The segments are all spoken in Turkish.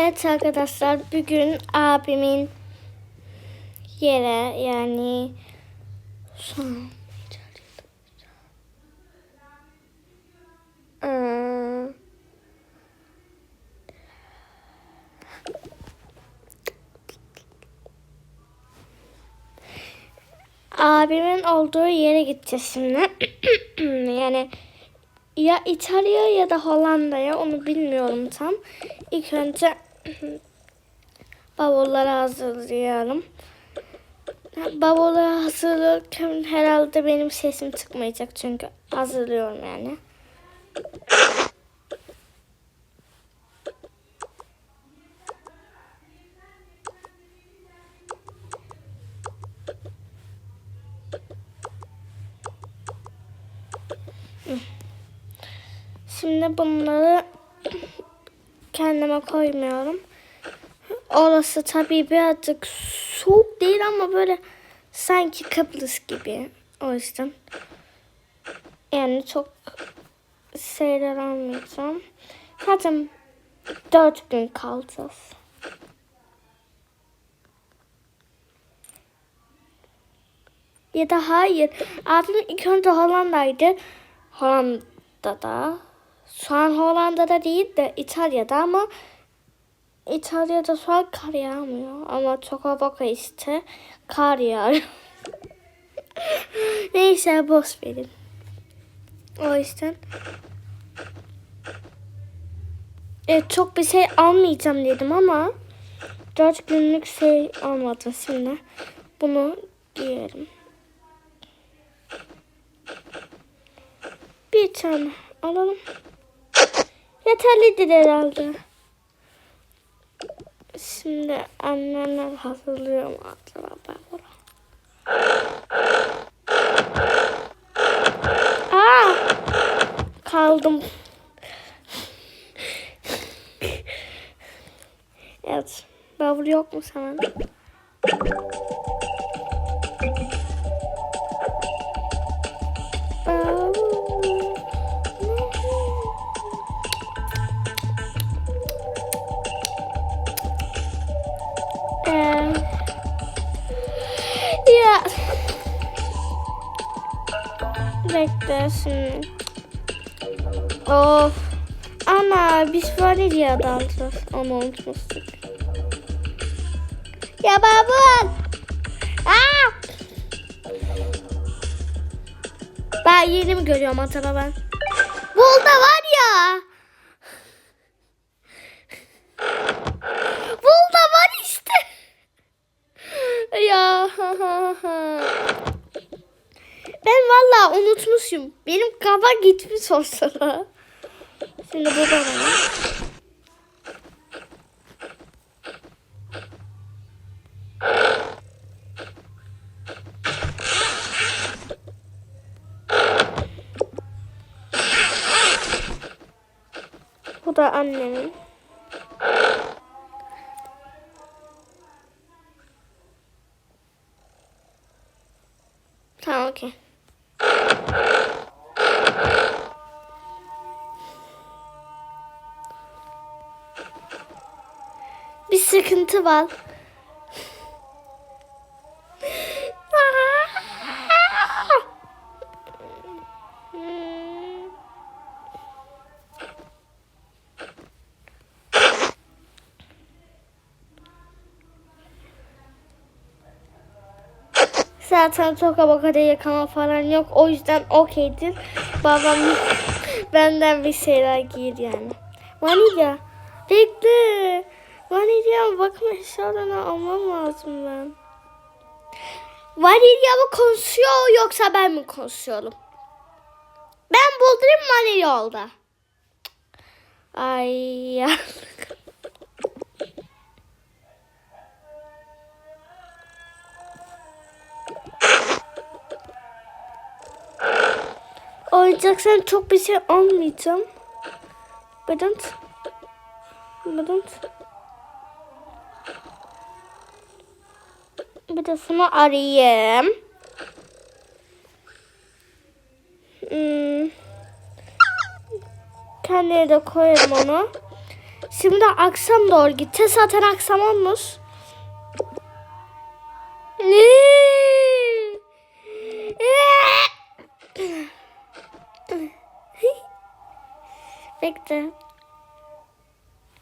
Evet arkadaşlar bugün abimin yere yani an Ee, abimin olduğu yere gideceğiz şimdi. yani ya İtalya ya da Hollanda'ya onu bilmiyorum tam. İlk önce bavulları hazırlayalım. Bavulları hazırlarken herhalde benim sesim çıkmayacak çünkü hazırlıyorum yani. Şimdi bunları kendime koymuyorum. Orası tabii birazcık soğuk değil ama böyle sanki Kıbrıs gibi. O yüzden yani çok şeyler almayacağım. Zaten dört gün kalacağız. Ya da hayır. Abim ilk önce Hollanda'ydı. Hollanda'da. Şu an Hollanda'da değil de İtalya'da ama İtalya'da şu an kar yağmıyor. Ama hava işte kar yağıyor. Neyse boş verin. O yüzden. Evet çok bir şey almayacağım dedim ama dört günlük şey almadım şimdi. Bunu giyerim. Bir tane alalım. Yeterlidir herhalde. Şimdi annemler hazırlıyorum acaba ben bunu. Aa! Kaldım. evet. Bavul yok mu sana? Şimdi. Of. Ana biz vanilyada alacağız. Onu unutmuştuk. Ya babul. Aa! Ben yeni mi görüyorum acaba ben? Burada var ya. Burada var işte. ya. ben vallahi unutmuşum. Kafa gitmiş o sıra. Şimdi burada var. Bu da annemin. Tamam okey. Sıkıntı var. Zaten çok avokado yakama falan yok. O yüzden okeydir. Babam benden bir şeyler giyir yani. Vanilya. Bekle. Vanilya bakma eşyalarını almam lazım ben. Vanilya mı konuşuyor yoksa ben mi konuşuyorum? Ben buldum vanilya oldu. Ay ya. Oyuncaksan çok bir şey almayacağım. Bedent. Bedent. Bir de şunu arayayım. Hmm. Kendine de koyarım onu. Şimdi akşam doğru gideceğiz. Zaten akşam olmuş. Bekle.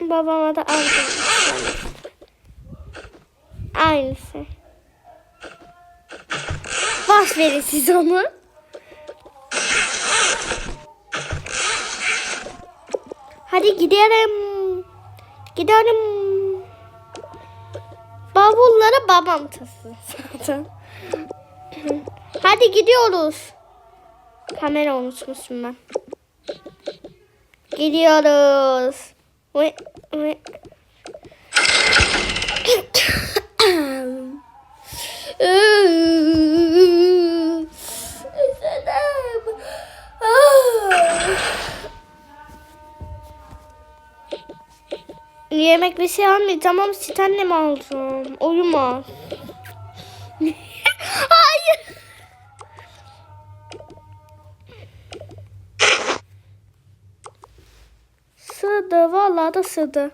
Babama da aldım. Aynısı. Verin siz onu. Hadi gidelim. Gidelim. Bavulları babam taşısın zaten. Hadi gidiyoruz. Kamera unutmuşum ben. Gidiyoruz. Ve, ve. Üzüldüm. Yemek bir şey almayacağım ama süt annem aldım. Uyuma. Hayır. Sığdı. Vallahi da sığdı.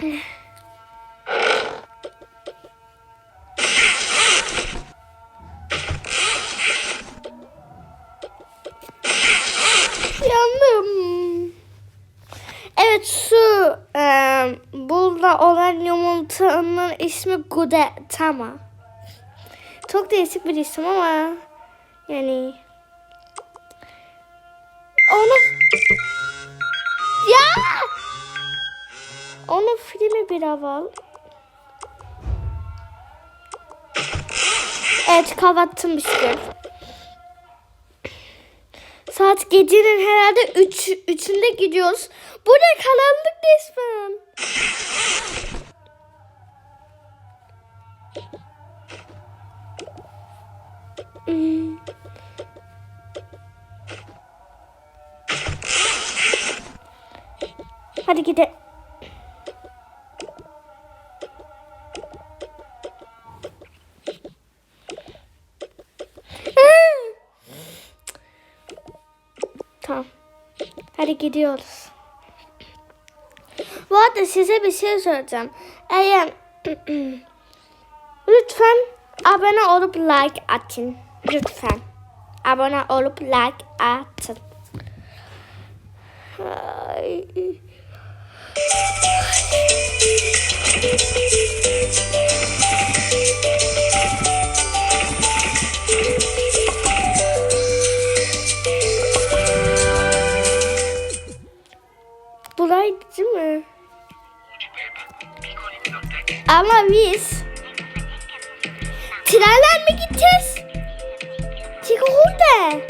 Yandım. Evet şu e, burada olan yumurtanın ismi Gudetama. Çok değişik bir isim ama yani bir havalı. Evet kapattım bir şey. Saat gecenin herhalde 3 üç, üçünde gidiyoruz. Bu ne karanlık resmen. Hadi gidelim. Gidiyoruz. Bu arada size bir şey söyleyeceğim. Eğer lütfen abone olup like atın. Lütfen. Abone olup like atın. Ay. Biz trenler mi gideceğiz? Çık orada.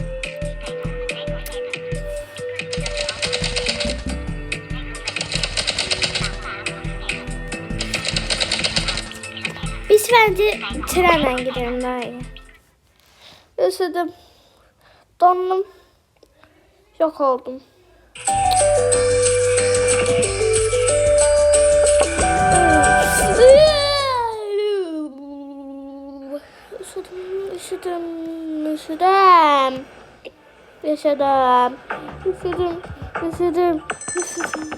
Biz bence trenle gidelim daha iyi. Üşüdüm. Dondum. Yok oldum. Üşüdüm, üşüdüm, üşüdüm. Üşüdüm, üşüdüm, üşüdüm.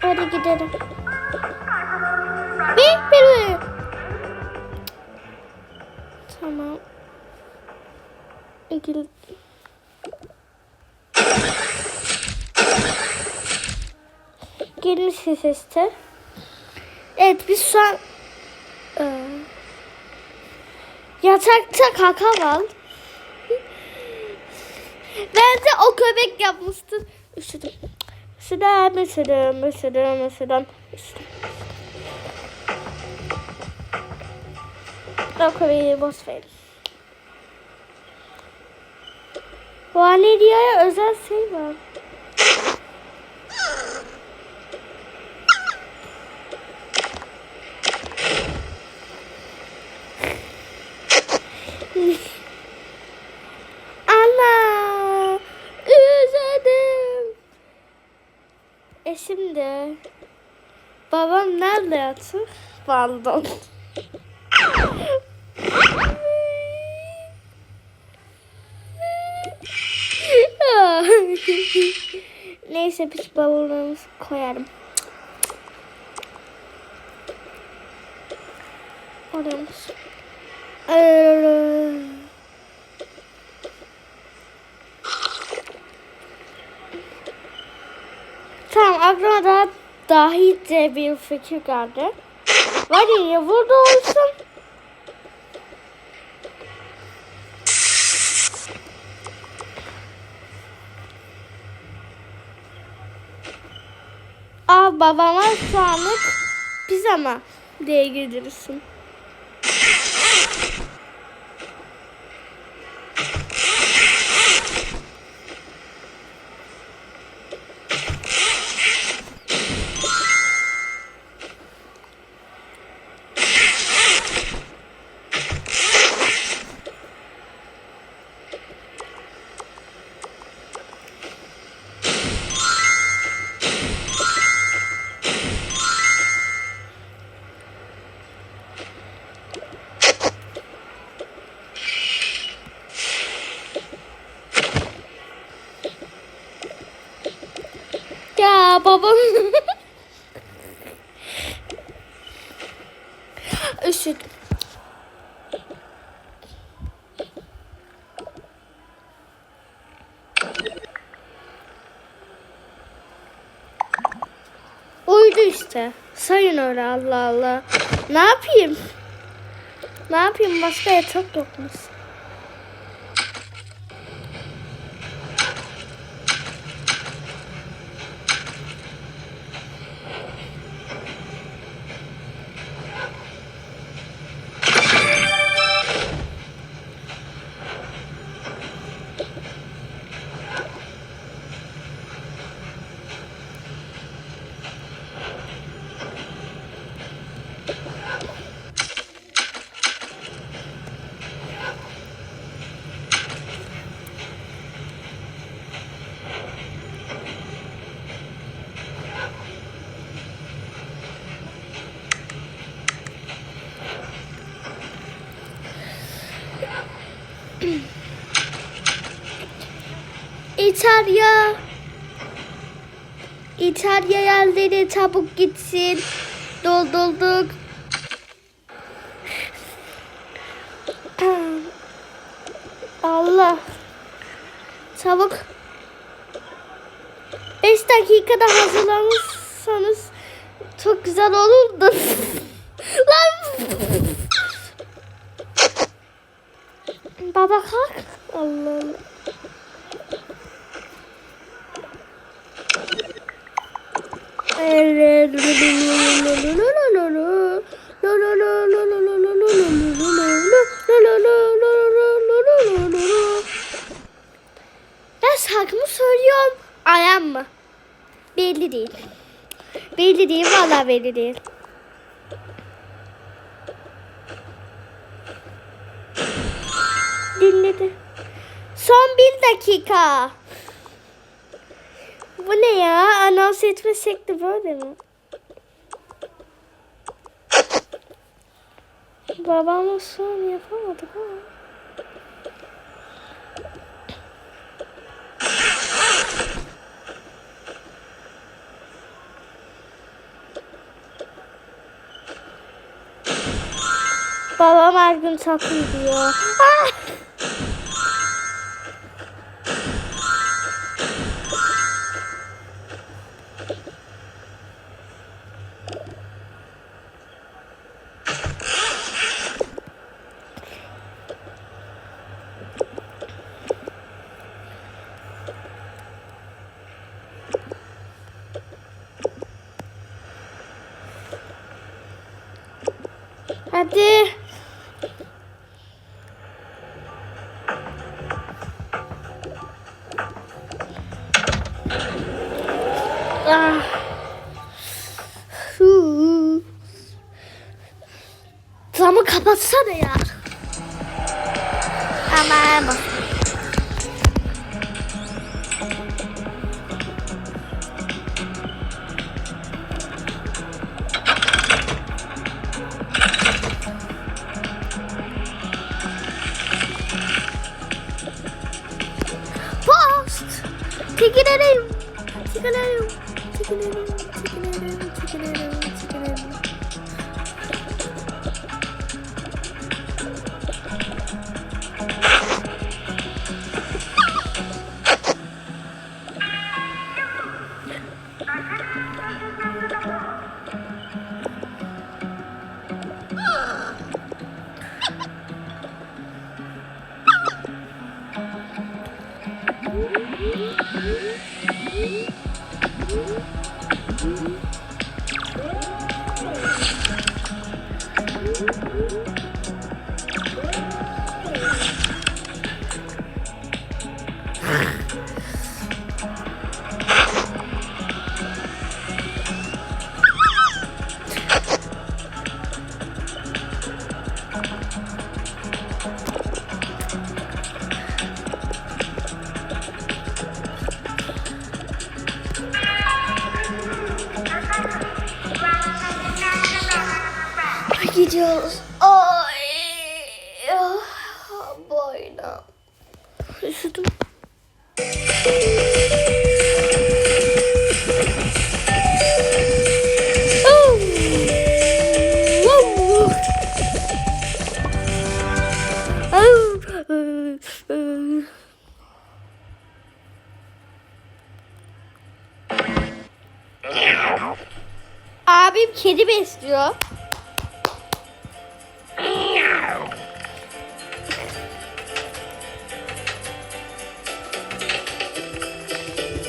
Hadi gidelim. Bir, bir. Tamam. İkili. Sesler. Evet biz şu an e, yatakta kaka var. Bence o köpek yapmıştır. Üşüdüm. Üşüdüm, üşüdüm, üşüdüm, üşüdüm, üşüdüm. O köpeği boş verin. Vanilya'ya özel şey var. Ana! şimdi nerede yatır? Pardon. Neyse biz bavullarımızı koyarım. Ee, Tamam aklıma daha dahice bir fikir geldi. Var ya burada olsun. Al babama şu anlık pijama diye giydirirsin. Öyle Allah Allah. Ne yapayım? Ne yapayım? Başka yatak yok mu? İtalya. İtalya yerleri çabuk gitsin. Doldulduk. Allah. Çabuk. 5 dakikada hazırlanırsanız çok güzel olurdu. Lan. Baba kalk. Allah Allah. Ben şarkımı söylüyorum. Ayağım mı? Belli değil. Belli değil. Vallahi belli değil. Dinledi. Son bir dakika. Bu ne ya? Anons etme şekli böyle mi? Babamla son yapamadık ama. Babam her gün tatlı diyor. Hadi. Ah. Camı kapatsana ya. Çekil arayım. Çekil arayım. Çekil arayım.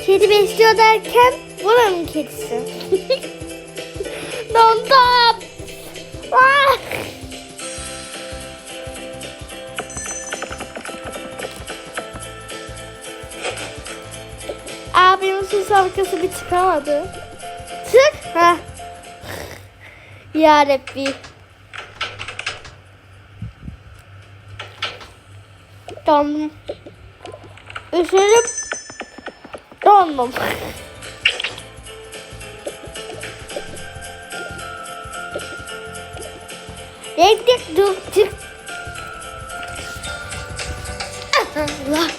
Kedi besliyor derken buranın kedisi. Dondum. Ah! Abimin ses halkası bir çıkamadı. Çık. Ha. Ya Rabbi. Dondum. Üşürüm. Dondum. Renklik dur çık. Allah.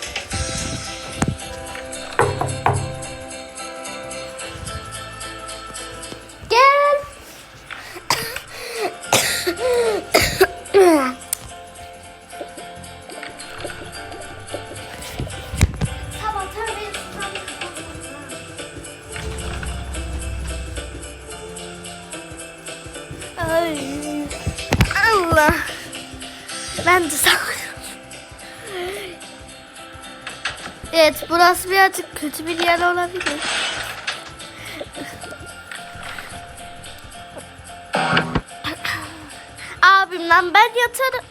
Kötü bir yer olabilir. Abimle ben yatarım.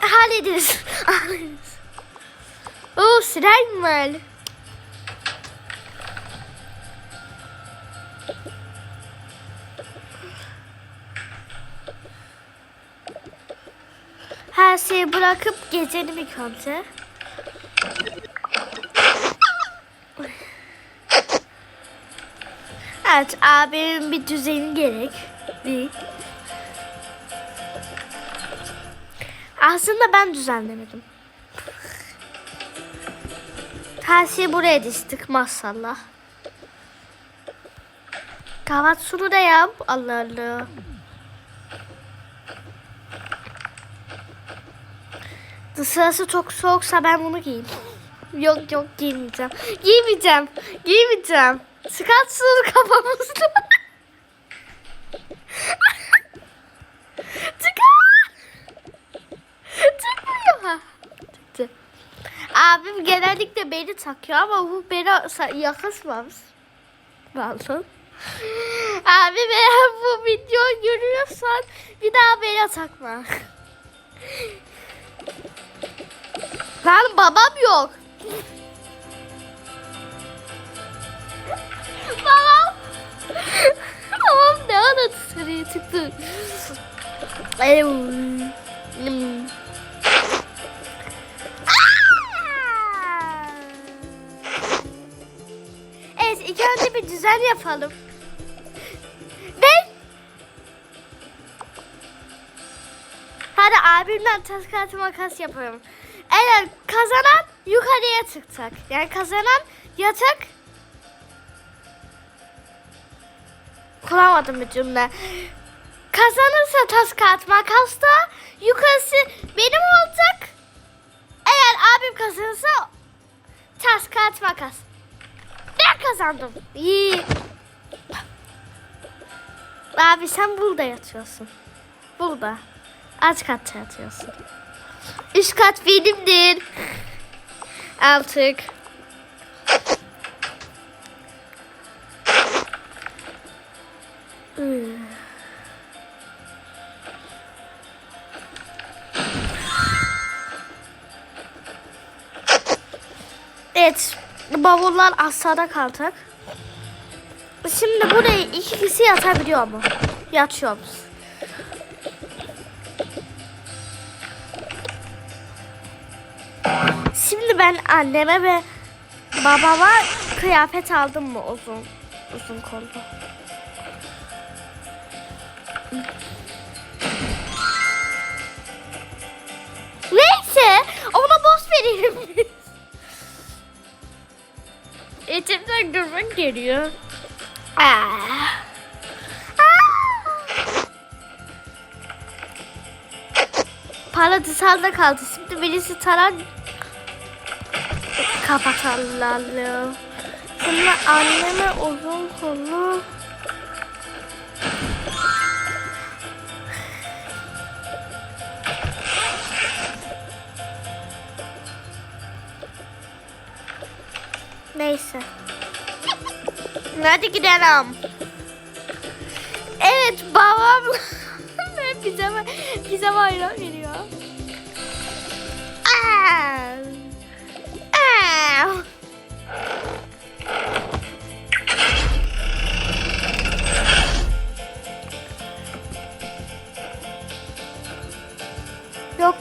Hallederiz. Hallederiz. Oo siren var. Şeyi bırakıp gezelim ilk önce. Evet abimin bir düzeni gerek. Bir. Aslında ben düzenlemedim. Şeyi buraya dizdik maşallah. Kahvaltı sunu da yap. Allah Allah. Dışarısı çok soğuksa ben bunu giyeyim. Yok yok giymeyeceğim. Giymeyeceğim. Giymeyeceğim. Çıkartsın kafamızda. Çıkar. Çıkmıyor. Çıktı. Abim genellikle beni takıyor ama bu beni yakışmamış. Vallahi. Abi eğer bu videoyu görüyorsan bir daha beni takma. Lan babam yok. babam. babam ne ara dışarıya çıktı. Evet ilk önce bir düzen yapalım. Ben Hadi abimden taş kağıt makas yapalım. Eğer kazanan yukarıya çıkacak. Yani kazanan yatak kuramadım bir cümle. Kazanırsa taş kağıt makasta yukarısı benim olacak. Eğer abim kazanırsa taş kağıt makas. Ben kazandım. İyi. Abi sen burada yatıyorsun. Burada. Alt katta yatıyorsun. Üst kat benimdir. Artık. Evet, bavullar aşağıda kalacak. Şimdi buraya iki kişi yatabiliyor mu? Yatıyoruz. Ben anneme ve babama kıyafet aldım mı uzun uzun kollu. Neyse ona boz verelim. İçimden gülmek geliyor. Para dışarıda kaldı. Şimdi birisi taran kapatalım. Şimdi anneme uzun kollu Neyse. Hadi gidelim. Evet babam ben pijama, pijama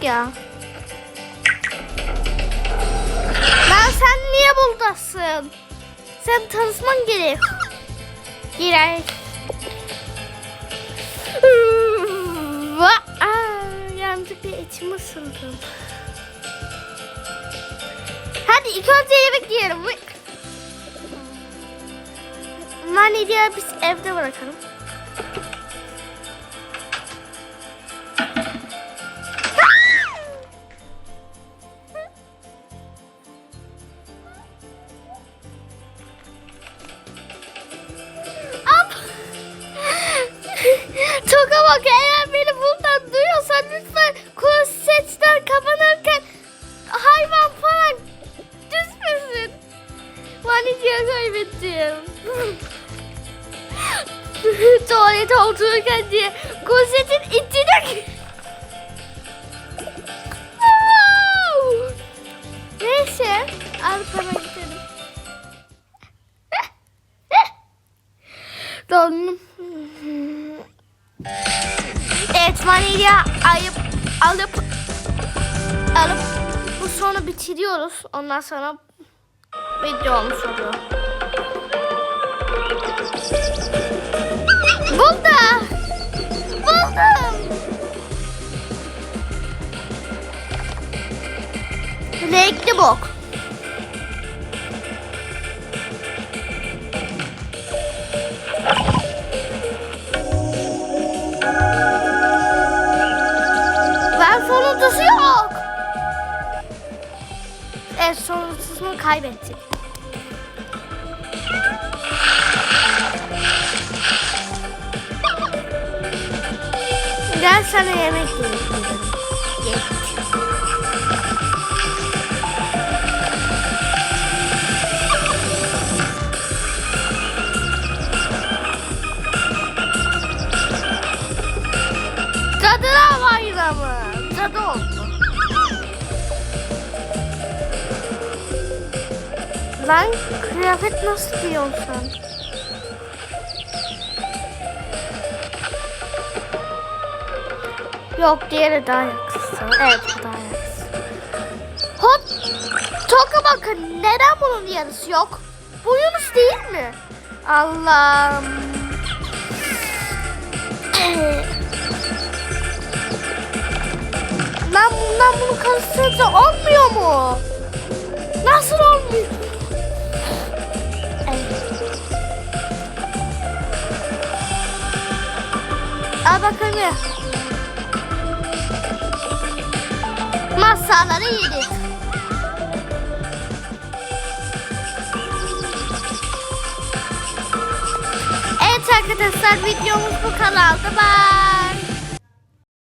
ya. Lan sen niye buradasın? Sen tanışman gerek. Aa, yanlışlıkla içimi ısırdım. Hadi ilk önce yemek yiyelim. Mani diye biz evde bırakalım. Vanilya kaybettim. Tuvalet otururken diye korsetin içine... Neyse. Al sana gidelim. Dondum. Evet vanilya ayıp alıp alıp bu sonu bitiriyoruz. Ondan sonra videomuz oluyor. Buldum. Renkli bok. Ben sonuncusu kaybettik. Gel sana yemek. Gel. Cadılar bayramı. Cadı oldu. Lan kıyafet nasıl sen? Yok diğeri daha yakısı. Evet daha yakısı. Hop. Toka bakın neden bunun yarısı yok? Bu Yunus değil mi? Allah'ım. Lan bu Bundan bunu karıştırınca olmuyor mu? Nasıl Al bakalım. Masaları yedik. Evet arkadaşlar videomuz bu kadardı. Bye.